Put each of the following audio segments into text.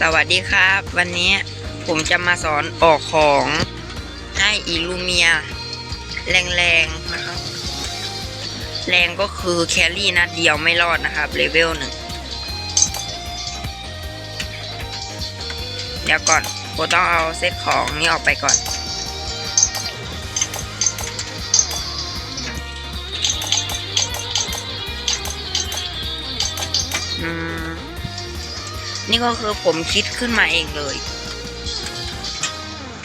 สวัสดีครับ วันนี้ผมจะมาสอนออกของให้อิลูเมีย แรงๆนะครับ แรงก็คือแครี่นัดเดียวไม่รอดนะครับเลเวลหนึ่งเดี๋ยวก่อนผมต้องเอาเซตของนี้ออกไปก่อน อืม นี่ก็คือผมคิดขึ้นมาเองเลย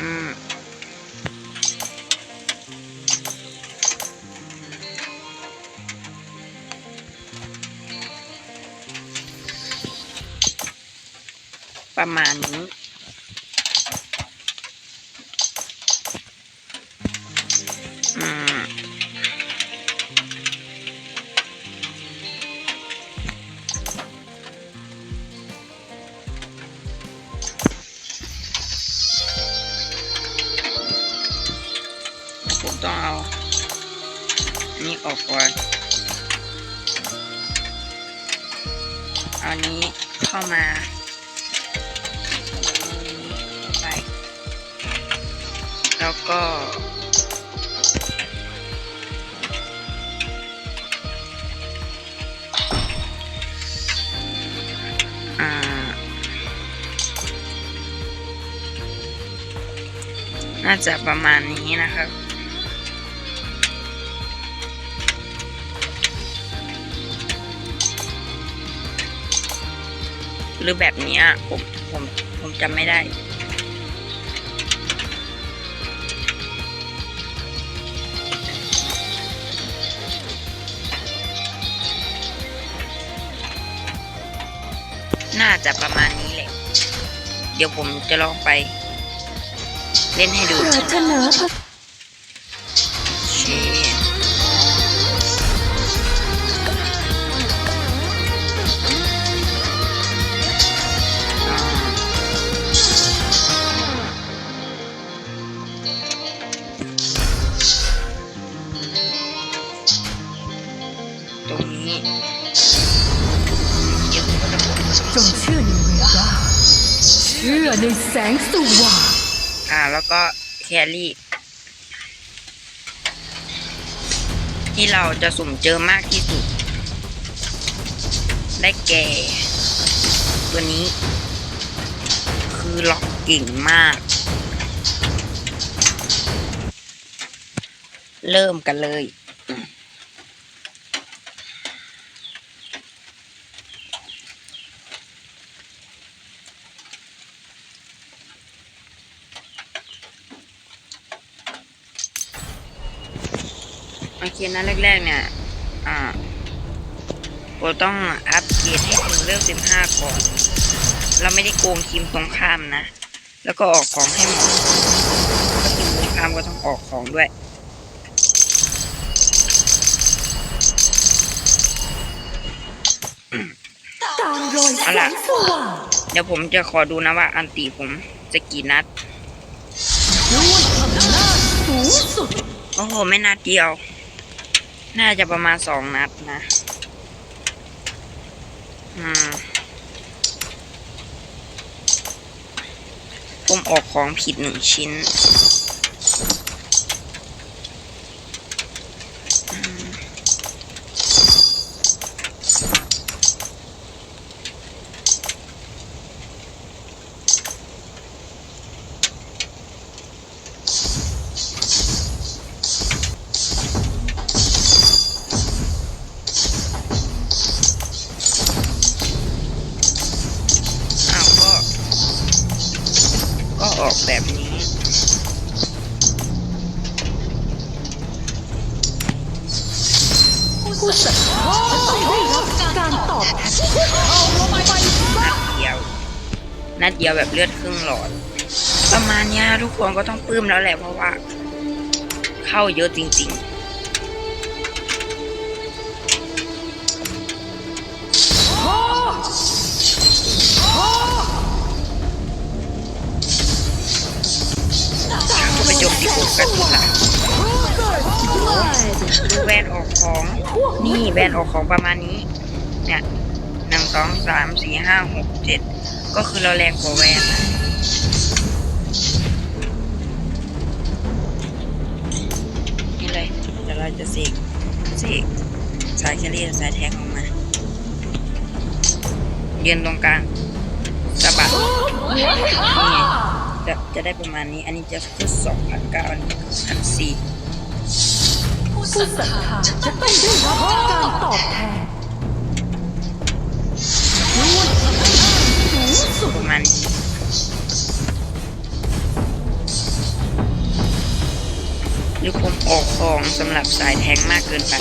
อืมประมาณนี้ ต้องเอาอันนี้ออกก่อนเอาอันนี้เข้ามาไปแล้วก็อ่าน่าจะประมาณนี้นะครับ หรือแบบนี้ผมผมผมจำไม่ได้น่าจะประมาณนี้แหละ เดี๋ยวผมจะลองไป เล่นให้ดูปรารถนา อในแสงสว่างอ่า แล้วก็แครี่ที่เราจะสุ่มเจอมากที่สุด ได้แก่ ตัวนี้ คือล็อกเก่งมาก เริ่มกันเลย เคนะแรกๆเนี่ย อ่าเราต้องอัปเกรดให้ถึงเลเวล15ก่อน เราไม่ได้โกงทีมตรงข้ามนะ แล้วก็ออกของให้หมดทีมตรงข้ามก็ต้องออกของด้วยตามรยแสเอาล่ะงสว่างเดี๋ยวผมจะขอดูนะว่าอันตีผมจะกี่นัดด้วยอำนาจสูงสุดโอ้โห ไม่นัดเดียว น่าจะประมาณสองนัดนะ อืม ผมออกของผิดหนึ่งชิ้น ออกแบบนี้ผู้สัต้องได้รับการตอบแทนเอาลงไปนัดเดียวนัดเดียวแบบเลือดครึ่งหลอด ประมาณนี้ทุกคนก็ต้องปลื้มแล้วแหละเพราะว่า เข้าเยอะจริง ๆ แวนออกของนี่แวนออกของประมาณนี้ เนี่ยหนึ่งสองสามสี่ห้าหกเจ็ดก็คือเราแรงกว่าแวนนะนี่เลยเดี๋ยวเราจะเสกเสกสายแคลรี่สายแท็กออกมายืนตรงกลางสะบัดนี่จะจะได้ประมาณนี้ อันนี้จะคือสองพันเก้าอันนี้พันสี่ ผู้ศรัทธาจะต้องได้รับการตอบแทนด้วยพลังสูงสุดมาณนี้หรือผมออกของสำหรับสายแทงมากเกินไป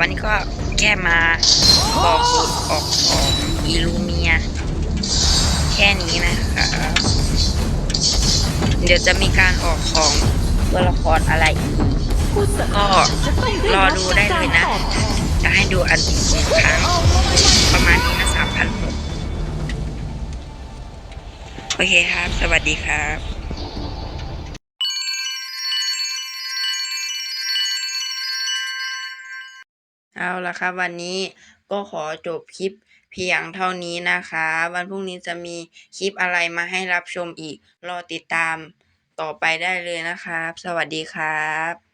วันนี้ก็แค่มาบอกสูตรออกของอิลูเมีย แค่นี้นะคะเดี๋ยวจะมีการออกของตัวละครอะไรอีกผู้ศรัทธาจะต้อดูได้เลยนะ จะให้ดูอันติดหนึ่งครั้งประมาณนี้นะสามพันหกโอเคครับ สวัสดีครับ เอาละครับ วันนี้ก็ขอจบคลิปเพียงเท่านี้นะคะ วันพรุ่งนี้จะมีคลิปอะไรมาให้รับชมอีก รอติดตามต่อไปได้เลยนะครับ สวัสดีครับ